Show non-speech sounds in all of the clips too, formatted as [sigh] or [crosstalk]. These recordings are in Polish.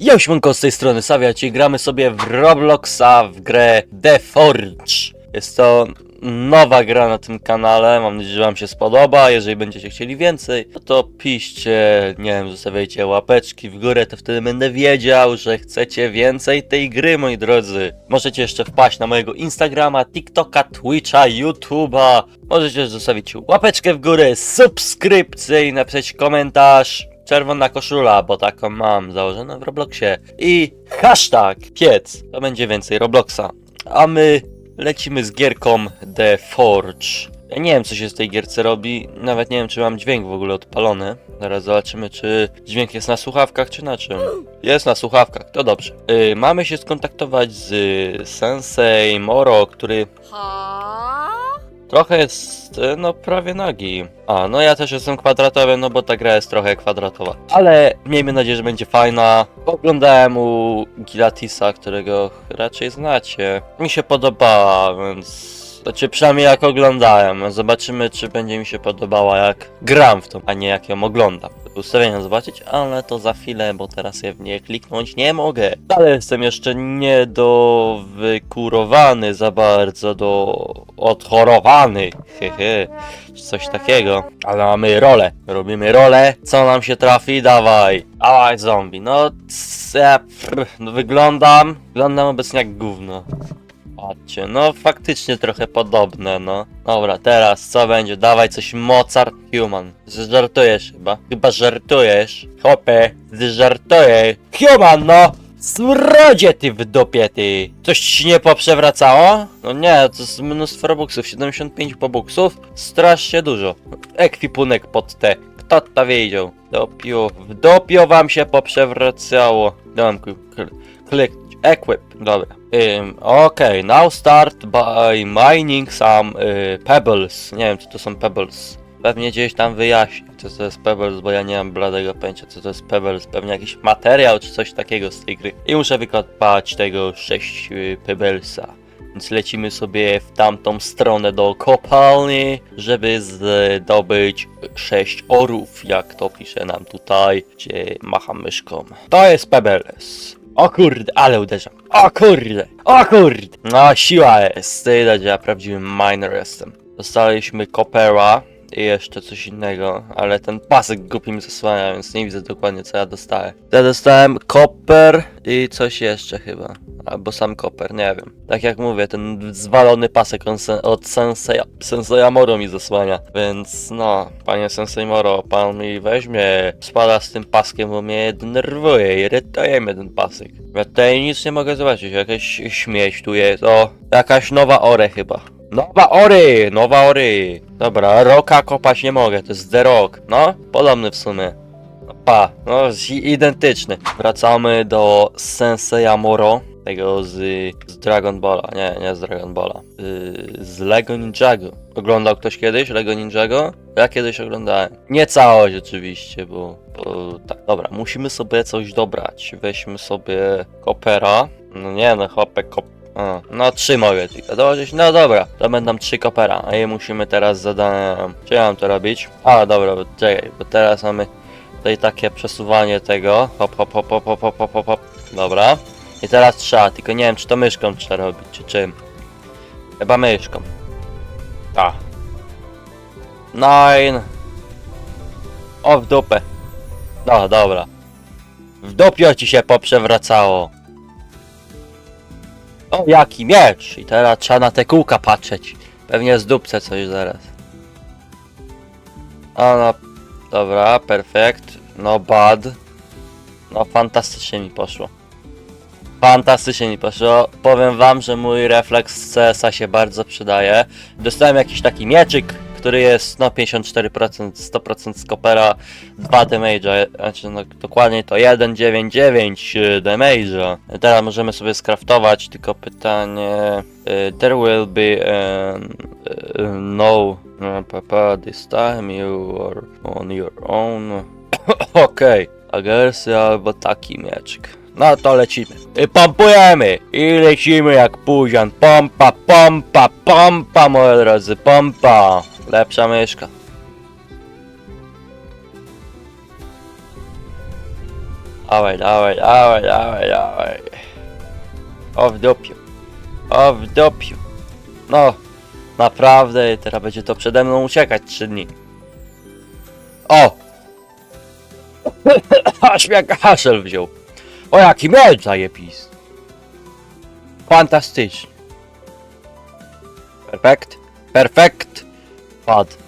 Yo, siemanko, z tej strony Sawiaci i gramy sobie w Robloxa w grę The Forge. Jest to nowa gra na tym kanale, mam nadzieję, że wam się spodoba. Jeżeli będziecie chcieli więcej, no to piszcie, nie wiem, zostawiajcie łapeczki w górę, to wtedy będę wiedział, że chcecie więcej tej gry, moi drodzy. Możecie jeszcze wpaść na mojego Instagrama, TikToka, Twitcha, YouTube'a. Możecie zostawić łapeczkę w górę, subskrypcję i napisać komentarz. Czerwona koszula, bo taką mam założoną w Robloxie. I hashtag piec. To będzie więcej Robloxa. A my lecimy z gierką The Forge. Ja nie wiem, co się z tej gierce robi. Nawet nie wiem, czy mam dźwięk w ogóle odpalony. Zaraz zobaczymy, czy dźwięk jest na słuchawkach, czy na czym. Jest na słuchawkach, to dobrze. Yy, mamy się skontaktować z Sensei Moro, który Ha? Trochę jest, e, no prawie nagi. A, no ja też jestem kwadratowy, no bo ta gra jest trochę kwadratowa. Ale miejmy nadzieję, że będzie fajna. Oglądałem u Gilatisa, którego raczej znacie. Mi się podobała, więc... Znaczy przynajmniej jak oglądałem. Zobaczymy, czy będzie mi się podobała jak gram w to, a nie jak ją oglądam. Ustawienia zobaczyć, ale to za chwilę, bo teraz ja w nie kliknąć nie mogę. Ale jestem jeszcze nie do wykurowany za bardzo, do odchorowany. Hehe, czy coś takiego. Ale mamy rolę. Robimy rolę. Co nam się trafi? Dawaj. Dawaj zombie. No, c- ja, no wyglądam. Wyglądam obecnie jak gówno. Patrzcie, no faktycznie trochę podobne, no. Dobra, teraz co będzie? Dawaj coś Mozart Human. Żartujesz chyba. Chyba żartujesz. Hopie, ty żartujesz. Human, no! Smrodzie ty w dupie ty! Coś ci nie poprzewracało? No nie, to jest mnóstwo robuxów, 75 pobuksów? Strasznie dużo. Ekwipunek pod te. Kto to wiedział? Dopiu, w dopiu wam się poprzewracało. Dam klik, equip, dobra. Um, Okej, now start by mining some y, pebbles. Nie wiem, co to są pebbles. Pewnie gdzieś tam wyjaśnię, co to jest pebbles, bo ja nie mam bladego pojęcia, co to jest pebbles. Pewnie jakiś materiał, czy coś takiego z tej gry. I muszę wykopać tego 6 y, pebblesa. Więc lecimy sobie w tamtą stronę do kopalni, żeby zdobyć 6 orów, jak to pisze nam tutaj, gdzie macham myszką. To jest Pebbles. O kurde, ale uderzam. O kurde, o kurde. No siła jest, widać, że ja prawdziwy miner jestem. Dostaliśmy Coppera i jeszcze coś innego, ale ten pasek głupi mi zasłania, więc nie widzę dokładnie co ja dostałem. Ja dostałem Copper i coś jeszcze chyba. Albo sam Copper, nie wiem. Tak jak mówię, ten zwalony pasek on od Sensei, Sensei Moro mi zasłania. Więc no, panie Sensei Moro, pan mi weźmie, spada z tym paskiem, bo mnie denerwuje, irytuje mnie ten pasek. Ja tutaj nic nie mogę zobaczyć, jakaś śmieć tu jest, o, jakaś nowa ore chyba. Nowa ory, nowa ory. Dobra, roka kopać nie mogę, to jest The Rock. No, podobny w sumie. No, Pa, no identyczny. Wracamy do Senseiya Moro, tego z, z Dragon Balla. Nie, nie z Dragon Balla. Yy, z Lego Ninjago. Oglądał ktoś kiedyś Lego Ninjago? Ja kiedyś oglądałem. Nie całość oczywiście, bo, bo tak. Dobra, musimy sobie coś dobrać. Weźmy sobie kopera. No nie no, chłopek kop... O, no trzy mogę tylko dołożyć. No dobra, to będą trzy kopera, a je musimy teraz zadane... Czy ja mam to robić? A, dobra, bo, czekaj, bo teraz mamy tutaj takie przesuwanie tego. Hop, hop, hop, hop, hop, hop, hop, hop. Dobra. I teraz trzeba, tylko nie wiem, czy to myszką trzeba robić, czy czym. Chyba myszką. Ta. Nine. O, w dupę. No, dobra. W dupio ci się poprzewracało. O jaki miecz! I teraz trzeba na te kółka patrzeć. Pewnie z dupce coś zaraz. O no. Dobra, perfekt. No bad. No fantastycznie mi poszło. Fantastycznie mi poszło. Powiem wam, że mój refleks z CS-a się bardzo przydaje. Dostałem jakiś taki mieczyk, który jest no 54%, 100% skopera, 2 damage'a, znaczy no dokładnie to 199 damage'a. Teraz możemy sobie skraftować, tylko pytanie... y, There will be y, no uh, papa this time you are on your own. [coughs] Okej, agresja albo taki mieczek. No to lecimy. I pompujemy! I lecimy jak puzian. Pompa, pompa, pompa, moi drodzy, pompa. Lepsza myszka. Dawaj, dawaj, dawaj, dawaj, dawaj. O w dupiu. O w dupiu. No, naprawdę, teraz będzie to przede mną uciekać 3 dni. O! [laughs] Aż mnie kaszel wziął. O jaki miecz zajebis. Fantastycznie. Perfekt. Perfekt. Pad.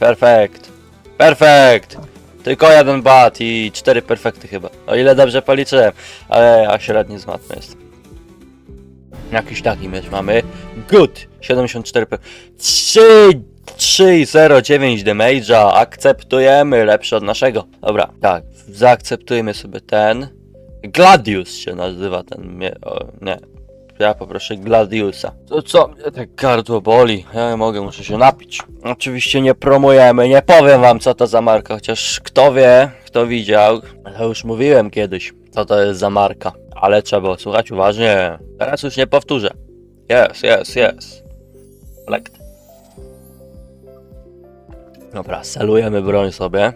Perfekt. Perfekt. Tylko jeden bat i cztery perfekty chyba. O ile dobrze policzyłem. Ale ja średni z matmy jest. Jakiś taki miecz mamy. Good. 74 pe- 3 309 damage'a. Akceptujemy. Lepszy od naszego. Dobra, tak. Zaakceptujmy sobie ten. Gladius się nazywa ten mie... O, nie. Ja poproszę Gladiusa. To co mnie tak gardło boli? Ja nie mogę, muszę się napić. Oczywiście nie promujemy, nie powiem wam co to za marka, chociaż kto wie, kto widział. To już mówiłem kiedyś, co to jest za marka. Ale trzeba słuchać uważnie. Teraz już nie powtórzę. Yes, yes, yes. Select. Dobra, selujemy broń sobie.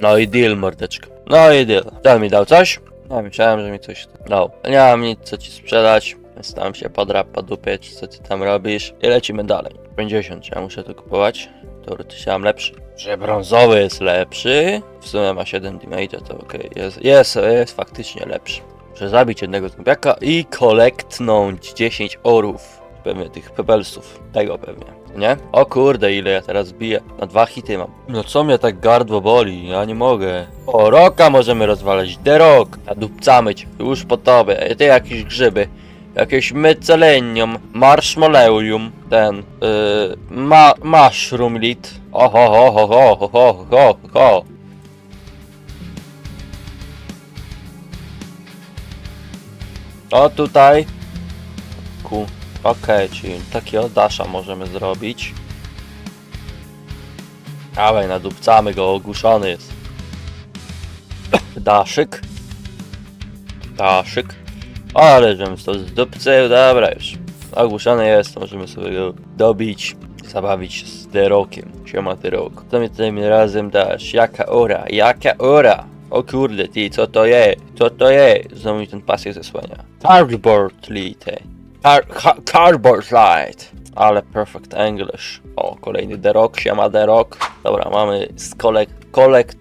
No i deal, mordeczka. No i deal. Ten mi dał coś? Ja myślałem, że mi coś dał. Nie mam nic co ci sprzedać, więc tam się podrap, podupieć, co ty tam robisz. I lecimy dalej. 50, czy ja muszę to kupować? Teoretycznie mam lepszy. Że brązowy jest lepszy. W sumie ma 7 damage'a, to okej. Jest, jest, jest faktycznie lepszy. Muszę zabić jednego zombiaka i kolektnąć 10 orów. Pewnie tych pebelsów. Tego pewnie. Nie? O kurde, ile ja teraz biję. Na dwa hity mam. No co mnie tak gardło boli? Ja nie mogę. O, roka możemy rozwalać. The rock. Nadupcamy cię. Już po tobie. Ty jakieś grzyby. Jakieś mycelenium. Marshmallowium. Ten. Yy, ma, mushroom lit. Oho, ho, ho, ho, ho, ho, ho, ho. O tutaj. Ku. Okej, czyli takiego dasza możemy zrobić. Dawaj, nadupcamy go, ogłuszony jest. [coughs] Daszyk. Daszyk. Ale żebym to zdupcył, dobra już. Ogłuszony jest, możemy sobie go dobić. Zabawić z derokiem. Siema derok. Co mi tym razem dasz? Jaka ora? Jaka ora? O kurde, ty, co to jest? Co to jest? Znowu mi ten pasek zasłania. Cardboard lite. Car ca cardboard light. Ale perfect English. O, kolejny derok, siema derok. Dobra, mamy z kolek... kolekt...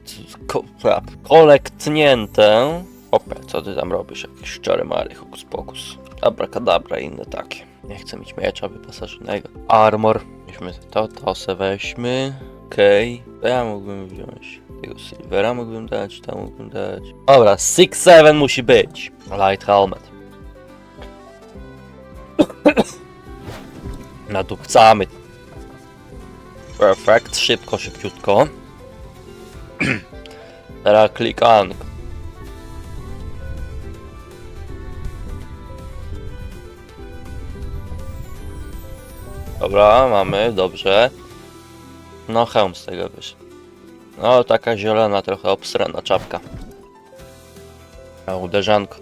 Ko crap. kolektnięte. Opę, co ty tam robisz? Jakiś czary hokus pokus. Abracadabra i inne takie. Nie chcę mieć miecza wyposażonego. Armor. Weźmy to, to se weźmy. Okej. To ja mógłbym wziąć. Tego silvera mógłbym dać, to mógłbym dać. Dobra, 6-7 musi być. Light helmet. [coughs] Nadupcamy. Perfekt, szybko, szybciutko. [coughs] Teraz klikanko. Dobra, mamy, dobrze. No, hełm z tego wyszedł. No, taka zielona, trochę obsrana czapka. A uderzanko.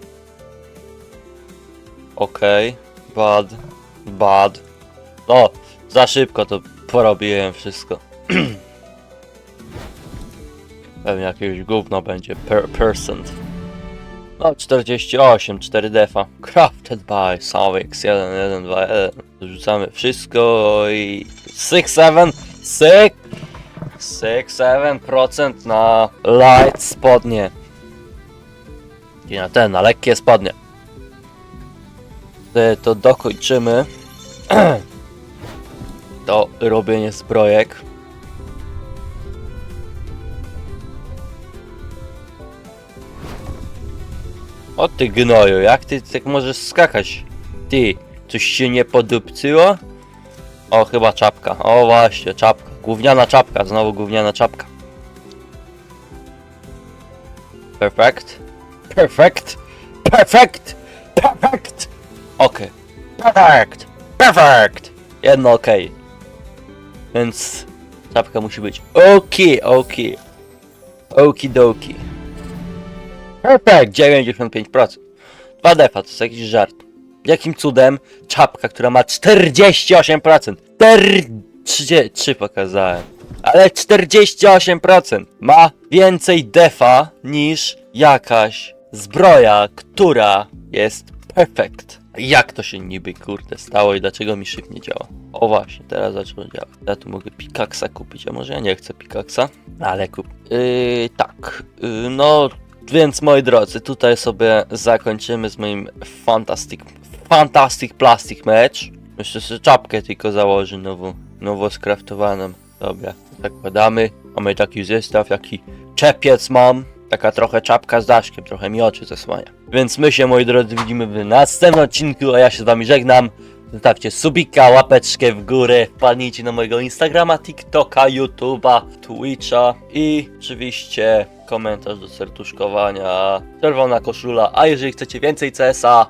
Okej, bad, bad. No, za szybko to porobiłem wszystko. [clears throat] Pewnie jakieś gówno będzie per percent. No, 48, 4 defa. Crafted by Savix 1121. Rzucamy wszystko i 6-7, 6, 6-7% na light spodnie. I na ten, na lekkie spodnie. Wtedy to dokończymy. [clears throat] to robienie zbrojek. O ty gnoju, jak ty tak możesz skakać? Ty, coś się nie podupcyło? O, chyba czapka. O właśnie, czapka. Gówniana czapka, znowu gówniana czapka. Perfect. Perfect. Perfect. Perfect. Okej. Perfect. Perfect. Jedno okej. Więc czapka musi być okej, okej. Okidoki. Perfect, 95%. 2 defa, to jest jakiś żart. Jakim cudem czapka, która ma 48%, 4, 3, 3 pokazałem, ale 48% ma więcej defa niż jakaś zbroja, która jest perfekt. Jak to się niby kurde stało i dlaczego mi szyb nie działa? O właśnie, teraz zaczęło działać. Ja tu mogę Pickaxa kupić, a może ja nie chcę Pickaxa? Ale kup. Yy, tak, yy, no więc moi drodzy, tutaj sobie zakończymy z moim fantastic, fantastic plastic match. Jeszcze sobie czapkę tylko założę nową, nowo skraftowaną. Dobra, zakładamy. Mamy taki zestaw, jaki czepiec mam. Taka trochę czapka z daszkiem, trochę mi oczy zasłania. Więc my się, moi drodzy, widzimy w następnym odcinku, a ja się z wami żegnam. Zostawcie subika, łapeczkę w górę, wpadnijcie na mojego Instagrama, TikToka, YouTube'a, Twitcha i oczywiście komentarz do serduszkowania, czerwona koszula, a jeżeli chcecie więcej CS-a,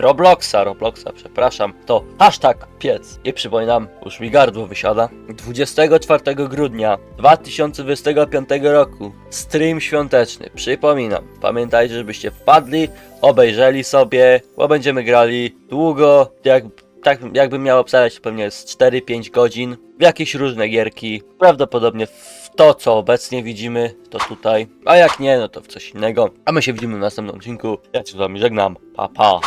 Robloxa, Robloxa, przepraszam, to hashtag piec. I przypominam, już mi gardło wysiada. 24 grudnia 2025 roku, stream świąteczny, przypominam, pamiętajcie, żebyście wpadli, obejrzeli sobie, bo będziemy grali długo, jak tak jakbym miał obstawiać, to pewnie jest 4-5 godzin w jakieś różne gierki. Prawdopodobnie w to, co obecnie widzimy, to tutaj. A jak nie, no to w coś innego. A my się widzimy w następnym odcinku. Ja się z wami żegnam. Pa, pa.